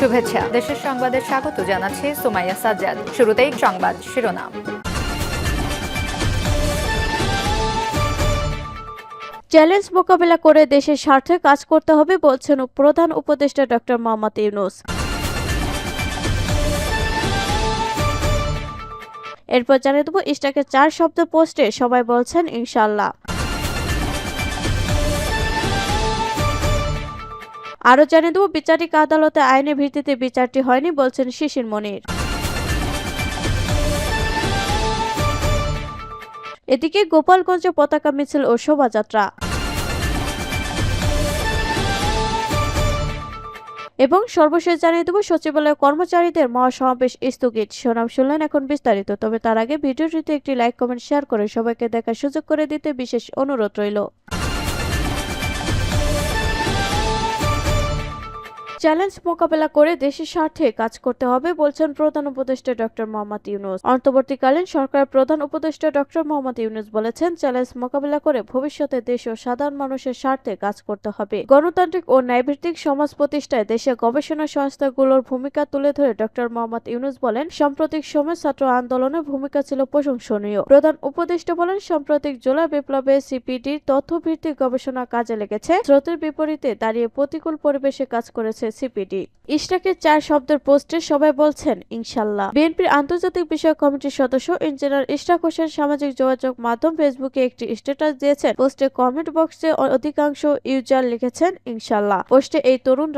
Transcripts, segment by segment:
শুভেচ্ছা। দেশের সংবাদে স্বাগত জানাচ্ছি সুমাইয়া সাজ্জাদ। শুরুতেই সংবাদ শিরোনাম। চ্যালেঞ্জ মোকাবেলা করে দেশের স্বার্থে কাজ করতে হবে বলছেন প্রধান উপদেষ্টা ডক্টর মোহাম্মদ ইউনুস। এরপর জানিয়ে দেবো ইস্টাকে চার শব্দ পোস্টে সবাই বলছেন ইনশাল্লাহ আরও জানিয়ে দেবো, বিচারিক আদালতে আইনের ভিত্তিতে বিচারটি হয়নি বলছেন শিশির মনির। এদিকে গোপালগঞ্জে পতাকা মিছিল ও শোভাযাত্রা। এবং সর্বশেষ জানিয়ে দেব সচিবালয় কর্মচারীদের মহাসমাবেশ স্থগিত। সুনাম শুনলেন এখন বিস্তারিত, তবে তার আগে ভিডিওটিতে একটি লাইক, কমেন্ট, শেয়ার করে সবাইকে দেখার সুযোগ করে দিতে বিশেষ অনুরোধ রইল। চ্যালেঞ্জ মোকাবেলা করে দেশের স্বার্থে কাজ করতে হবে বলছেন প্রধান উপদেষ্টা ডক্টর মোহাম্মদ ইউনুস। অন্তর্বর্তীকালীন সরকার প্রধান উপদেষ্টা ডক্টর মোহাম্মদ ইউনুস বলেছেন, চ্যালেঞ্জ মোকাবেলা করে ভবিষ্যতে দেশ ও সাধারণ মানুষের স্বার্থে কাজ করতে হবে। গণতান্ত্রিক ও ন্যায়ভিত্তিক সমাজ প্রতিষ্ঠায় দেশের গবেষণা সংস্থাগুলোর ভূমিকা তুলে ধরে ডক্টর মোহাম্মদ ইউনুস বলেন, সাম্প্রতিক সময় ছাত্র আন্দোলনের ভূমিকা ছিল প্রশংসনীয়। প্রধান উপদেষ্টা বলেন, সাম্প্রতিক জোলা বিপ্লবে সিপিডির তথ্যভিত্তিক গবেষণা কাজে লেগেছে। স্রোতের বিপরীতে দাঁড়িয়ে প্রতিকূল পরিবেশে কাজ করেছে ইস্টাকের চার শব্দের পোস্টে সবাই বলছেন, ইনশাল্লাহ। বিএনপির আন্তর্জাতিক বিষয়ক কমিটির সদস্য ইঞ্জিনিয়ার ইশরাক হোসেন সামাজিক যোগাযোগ মাধ্যম ফেসবুকে একটি স্ট্যাটাস দিয়েছেন। পোস্টে কমেন্ট বক্সে অধিকাংশ ইউজার লিখেছেন, ইনশাল্লাহ। পোস্টে এই তরুণ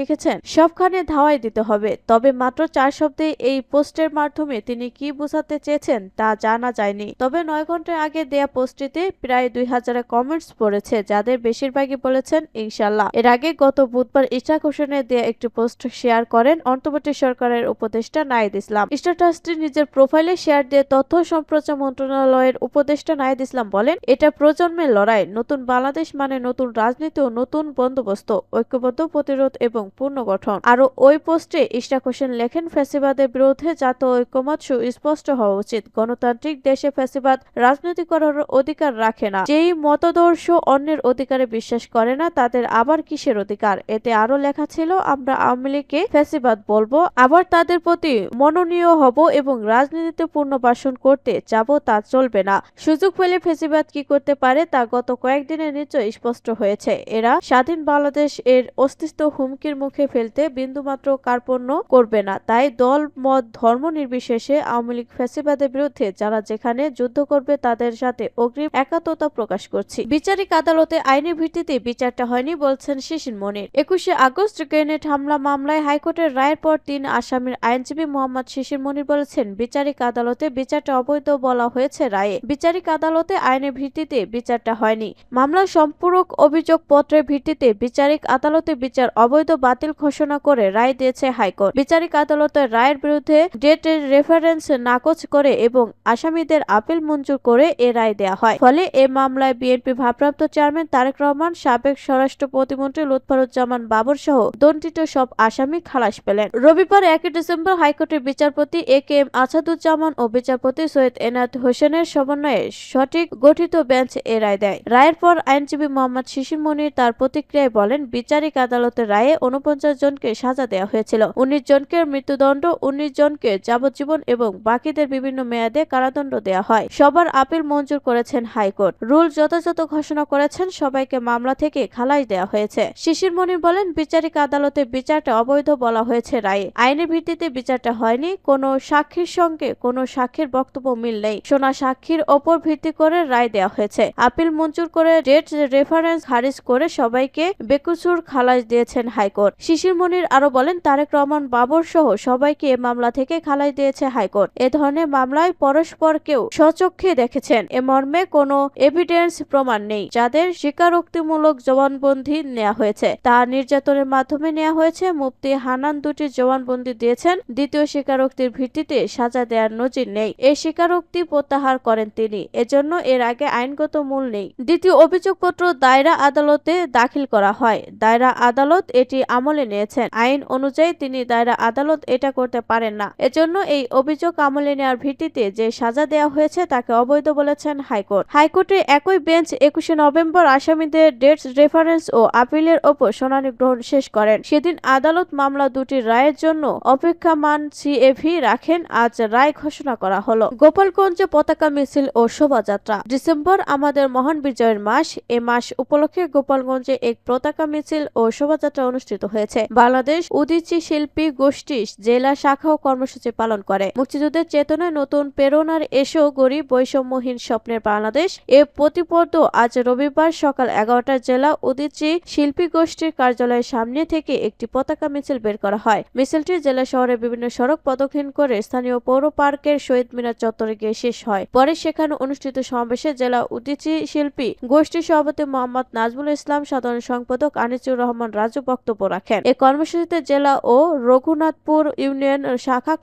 লিখেছেন, সবখানে ধাওয়াই দিতে হবে। তবে মাত্র চার শব্দে এই পোস্টের মাধ্যমে তিনি কি বোঝাতে চেয়েছেন তা জানা যায়নি। তবে নয় ঘণ্টা আগে দেয়া পোস্টটিতে প্রায় দুই হাজারের কমেন্টস পড়েছে, যাদের বেশিরভাগই বলেছেন, ইনশাল্লাহ। এর আগে গত বুধবার ইশরাক হোসেনের দেয়া একটি পোস্ট শেয়ার করেন অন্তর্বর্তী সরকারের উপদেষ্টা নাইদ ইসলাম। স্ট্যাটাসটি নিজের প্রোফাইলে শেয়ার দিয়ে তথ্য সম্প্রচার মন্ত্রণালয়ের উপদেষ্টা নাইদ ইসলাম বলেন, এটা প্রজন্মের লড়াই, নতুন বাংলাদেশ মানে নতুন রাজনীতি ও নতুন বন্দোবস্ত, ঐক্যবদ্ধ প্রতিরোধ এবং পুনর্গঠন। আরও ওই পোস্টে ইশরাক হোসেন লেখেন, ফ্যাসিবাদের বিরুদ্ধে জাতীয় ঐক্যমত সুস্পষ্ট হওয়া উচিত। গণতান্ত্রিক দেশে ফ্যাসিবাদ রাজনীতি করার অধিকার রাখে না। যেই মতদর্শ অন্যের অধিকারে বিশ্বাস করে না, তাদের আবার কিসের অধিকার? এতে আরও লেখা ছিল আমরা আওয়ামী লীগকে ফ্যাসিবাদ বলব, আবার তাদের প্রতি মনোনীয় হব এবং রাজনীতিতে পুনর্বাসন করতে যাব তা চলবে না। সুযোগ পেলে ফ্যাসিবাদ কি করতে পারে তা গত কয়েকদিনের নিশ্চয় স্পষ্ট হয়েছে। এরা স্বাধীন বাংলাদেশ এর অস্তিত্ব হুমকির মুখে ফেলতে বিন্দুমাত্র কার্পণ্য করবে না। তাই দল, মত, ধর্ম নির্বিশেষে আওয়ামী লীগ ফ্যাসিবাদের বিরুদ্ধে যারা যেখানে যুদ্ধ করবে তাদের সাথে অগ্রিম একাত্মতা প্রকাশ করছি। বিচারিক আদালতে আইনের ভিত্তিতে বিচারটা হয়নি বলছেন শিশির মনির। একুশে আগস্ট গ্রেনেড হামলা মামলায় হাইকোর্টের রায়ের পর তিন আসামির আইনজীবী মোহাম্মদ শিশির মনির বলেছেন, বিচারিক আদালতে বিচারটা অবৈধ বলা হয়েছে রায়ে। বিচারিক আদালতে আইনের ভিত্তিতে বিচারটা হয়নি। মামলার সম্পূরক অভিযোগ পত্রের ভিত্তিতে বিচারিক আদালতে বিচার অবৈধ বাতিল ঘোষণা করে রায় দিয়েছে হাইকোর্ট। বিচারিক আদালতের রায়ের বিরুদ্ধে ডেটের রেফারেন্স নাকচ করে এবং আসামিদের আপিল মঞ্জুর করে এ রায় দেয়া হয়। ফলে এ মামলায় বিএনপি ভারপ্রাপ্ত চেয়ারম্যান তারেক রহমান, সাবেক স্বরাষ্ট্র প্রতিমন্ত্রী লুৎফারুজ্জামান বাবর সহ দণ্ডিত সব আসামি খালাস পেলেন। রবিবার একই ডিসেম্বর হাইকোর্টের বিচারপতি এ কে এম আসাদুজ্জামান ও বিচারপতি সৈয়দ এনায়েত হোসেনের সমন্বয়ে সঠিক গঠিত বেঞ্চ এ রায় দেয়। রায়ের পর আইনজীবী মোহাম্মদ শিশির মনির তার প্রতিক্রিয়ায় বলেন, বিচারিক আদালতের রায়ে উনপঞ্চাশ জনকে সাজা দেওয়া হয়েছিল। উনিশ জনকে মৃত্যুদণ্ড, উনিশ জনকে যাবজ্জীবন এবং বাকিদের বিভিন্ন মেয়াদে কারাদণ্ড দেওয়া হয়। সবার আপিল মঞ্জুর করেছেন হাইকোর্ট। রুল যথাযথ ঘোষণা করেছেন, সবাইকে মামলা থেকে খালাস দেওয়া হয়েছে। শিশির মনির বলেন, বিচারিক আদালতে বিচারটা অবৈধ বলা হয়েছে রায়ে। আইনের ভিত্তিতে বিচারটা হয়নি, কোনো সাক্ষীর সঙ্গে কোনো সাক্ষীর বক্তব্য মিল নেই। শোনা সাক্ষীর ওপর ভিত্তি করে রায় দেওয়া হয়েছে। আপিল মঞ্জুর করে ডেট রেফারেন্স খারিজ করে সবাইকে বেকুচুর খালাস দিয়েছেন হাইকোর্ট। শিশির মনির আরও বলেন, তারেক রহমান, বাবর সহ সবাইকে এ মামলা থেকে খালাস দিয়েছে হাইকোর্ট। এ ধরনের মামলায় পরস্পর কেউ স্বচক্ষে দেখেছেন। এ মর্মে কোনো এভিডেন্স প্রমাণ নেই। যাদের স্বীকারোক্তিমূলক জবানবন্দি নেওয়া হয়েছে, তা নির্যাতনের মাধ্যমে নেওয়া হয়েছে। মুফতি হানান দুটি জবানবন্দি দিয়েছেন। দ্বিতীয় স্বীকারোক্তির ভিত্তিতে সাজা দেওয়ার নজির নেই। এই স্বীকারোক্তি প্রত্যাহার করেন তিনি। এজন্য এর আগে আইনগত মূল নেই। দ্বিতীয় অভিযোগপত্র দায়রা আদালতে দাখিল করা হয়। দায়রা আদালত এটি আমলে নিয়েছেন। আইন অনুযায়ী তিনি দায়রা আদালত এটা করতে পারেন না। এজন্য এই অভিযোগ আমলে নেওয়ার ভিত্তিতে যে সাজা দেওয়া হয়েছে তাকে অবৈধ বলেছেন হাইকোর্ট। হাইকোর্টে একই বেঞ্চ একুশে নভেম্বর আসামিদের ডেট রেফারেন্স ও আপিলের ওপর শুনানি গ্রহণ শেষ করেন। সেদিন আদালত মামলা দুটির রায়ের জন্য অপেক্ষামান সিএভি রাখেন। আজ রায় ঘোষণা করা হলো। গোপালগঞ্জে পতাকা মিছিল ও শোভাযাত্রা। ডিসেম্বর আমাদের মহান বিজয়ের মাস। এ মাস উপলক্ষে গোপালগঞ্জে এক পতাকা মিছিল ও শোভাযাত্রা অনুষ্ঠিত হয়েছে। বাংলাদেশ উদীচী শিল্পী গোষ্ঠী জেলা শাখা ও কর্মসূচি পালন করে। মুক্তিযুদ্ধের চেতনায় নতুন প্রেরণার এসো গরিব বৈষম্যহীন স্বপ্নের বাংলাদেশ। এ প্রতিপদ আজ রবিবার সকাল এগারোটায় জেলা উদিচি শিল্পী গোষ্ঠীর কার্যালয়ের সামনে থেকে একটি পতাকা মিছিল বের করা হয়। মিছিলটি জেলা শহরে বিভিন্ন সড়ক প্রদক্ষিণ করে স্থানীয় পৌর পার্কের শহীদ মিনার চত্বরে গিয়ে শেষ হয়। পরে সেখানে অনুষ্ঠিত সমাবেশে জেলা উদীচী শিল্পী গোষ্ঠীর সভাপতি মোহাম্মদ নাজমুল ইসলাম, সাধারণ সম্পাদক আনিসুর রহমান রাজু বক্তব্য রাখেন। এ কর্মসূচিতে জেলা ও রঘুনাথপুর ইউনিয়ন শাখা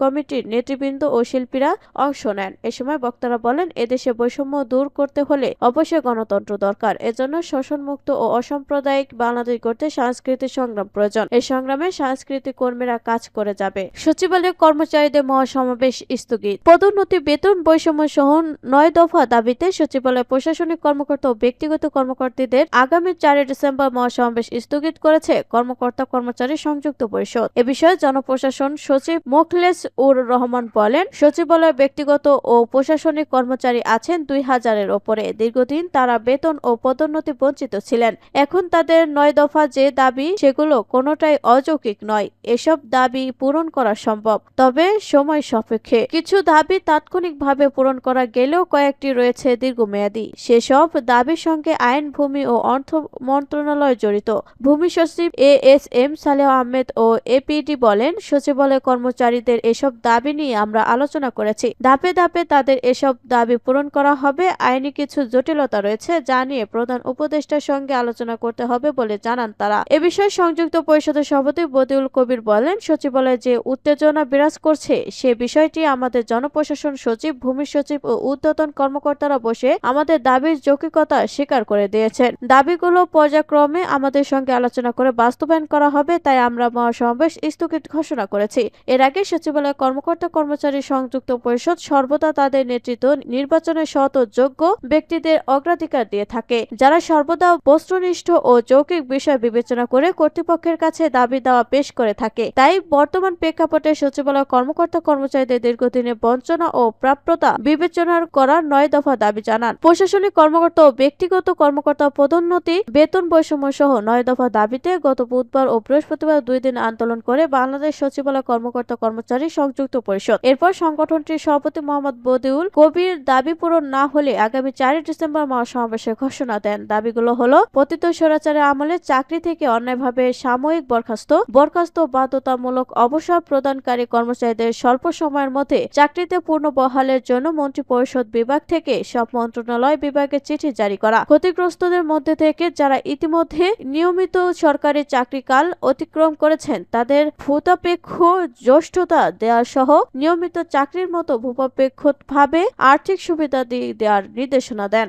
কমিটির নেতৃবৃন্দ ও শিল্পীরা অংশ নেন। এ সময় বক্তারা বলেন এদেশে বৈষম্য দূর করতে হলে অবশ্যই গণতন্ত্র দরকার। এজন্য শোষণমুক্ত ও অসাম্প্রদায়িক বাংলাদেশ গড়তে সাংস্কৃতিক সংগ্রাম প্রয়োজন। এই সংগ্রামে সাংস্কৃতিক কর্মীরা কাজ করে যাবে। সচিবালয় কর্মচারীদের মহাসমাবেশ স্থগিত। পদোন্নতি, বেতন বৈষম্য সহ নয় দফা দাবিতে সচিবালয় প্রশাসনিক কর্মকর্তা ও ব্যক্তিগত কর্মকর্তাদের আগামী চারই ডিসেম্বর মহাসমাবেশ স্থগিত করেছে কর্মকর্তা কর্মচারী সংযুক্ত পরিষদ। এ বিষয়ে জনপ্রশাসন সচিব মোখলেস উর রহমান বলেন সচিবালয়ে ব্যক্তিগত ও প্রশাসনিক কর্মচারী আছেন দুই হাজারের ওপরে। দীর্ঘদিন তারা বেতন ও পদোন্নতি বঞ্চিত ছিলেন। এখন তাদের নয় দফা যে দাবি সেগুলো কোনোটাই অযৌক্তিক নয়। এসব দাবি পূরণ করা সম্ভব, তবে সময় সাপেক্ষে। কিছু দাবি তাৎক্ষণিকভাবে পূরণ করা গেলেও কয়েকটি রয়েছে দীর্ঘমেয়াদী। সেসব দাবির সঙ্গে আইন, ভূমি ও অর্থ মন্ত্রণালয় জড়িত। ভূমি সচিব A S M Saleh Ahmed O APD বলেন, সচিবালয় কর্মচারীদের এসব দাবি নিয়ে আমরা আলোচনা করেছি। ধাপে ধাপে তাদের এসব দাবি পূরণ করা হবে। আইনি কিছু জটিলতা রয়েছে, যা নিয়ে প্রধান উপদেষ্টার সঙ্গে আলোচনা করতে হবে বলে জানান তারা। এ বিষয়ে সংযুক্ত পরিষদের সভাপতি বদিউল কবির বলেন, সচিবালয়ে যে উত্তেজনা বিরাজ করছে, সে বিষয়টি আমাদের জনপ্রশাসন সচিব, ভূমি সচিব ও উদ্যতন কর্মকর্তারা বসে আমাদের দাবির যৌক্তিকতা স্বীকার করে দিয়েছেন। দাবিগুলো পর্যায়ক্রমে আমাদের সঙ্গে আলোচনা করে বাস্তবায়ন করা হবে, তাই আমরা মহাসমাবেশ স্থগিত ঘোষণা করেছি। এর আগে সচিবালয় কর্মকর্তা কর্মচারী সংযুক্ত পরিষদ সর্বদা তাদের নেতৃত্ব নির্বাচনের সৎ ও যোগ্য ব্যক্তিদের অগ্রাধিকার দিয়ে থাকে, যারা সর্বদা বস্তুনিষ্ঠ ও যৌক্তিক বিষয় বিবেচনা করে কর্তৃপক্ষের কাছে দাবি দেওয়া পেশ করে থাকে। তাই বর্তমান প্রেক্ষাপটে সচিবালয় কর্মকর্তা কর্মচারীদের দীর্ঘদিনের বঞ্চনা ও প্রাপ্যতা বিবেচনার করার নয় দফা দাবি জানান। প্রশাসনিক কর্মকর্তা ও ব্যক্তিগত কর্মকর্তা পদোন্নতি, বেতন বৈষম্য সহ নয় দফা দাবিতে গত বুধবার ও বৃহস্পতিবার দুই দিন আন্দোলন করে বাংলাদেশ সচিবালয় কর্মকর্তা কর্মচারী সংযুক্ত পরিষদ। এরপর সংগঠনটির সভাপতি মোহাম্মদ বদিউল কবির দাবি পূরণ না হলে আগামী চারই ডিসেম্বর মহাসমাবেশের ঘোষণা দেন। দাবিগুলো হলো, পতিত স্বৈরাচারের আমলে চাকরি থেকে অন্যায়ভাবে সাময়িক বরখাস্ত বরখাস্ত বাধ্যতামূলক অবসর প্রদানকারী কর্মচারীদের স্বল্প সময়ের মধ্যে চাকরিতে পূর্ণ বহালের জন্য মন্ত্রিপরিষদ বিভাগ থেকে সব মন্ত্রণালয় বিভাগে চিঠি জারি করা। ক্ষতিগ্রস্তদের মধ্যে থেকে যারা ইতিমধ্যে নিয়মিত সরকারি চাকরিকাল অতিক্রম করেছেন, তাদের ভূতাপেক্ষ জ্যেষ্ঠতা দেওয়া সহ নিয়মিত চাকরির মতো ভূপাপেক্ষভাবে আর্থিক সুবিধা দেওয়ার নির্দেশনা দেন।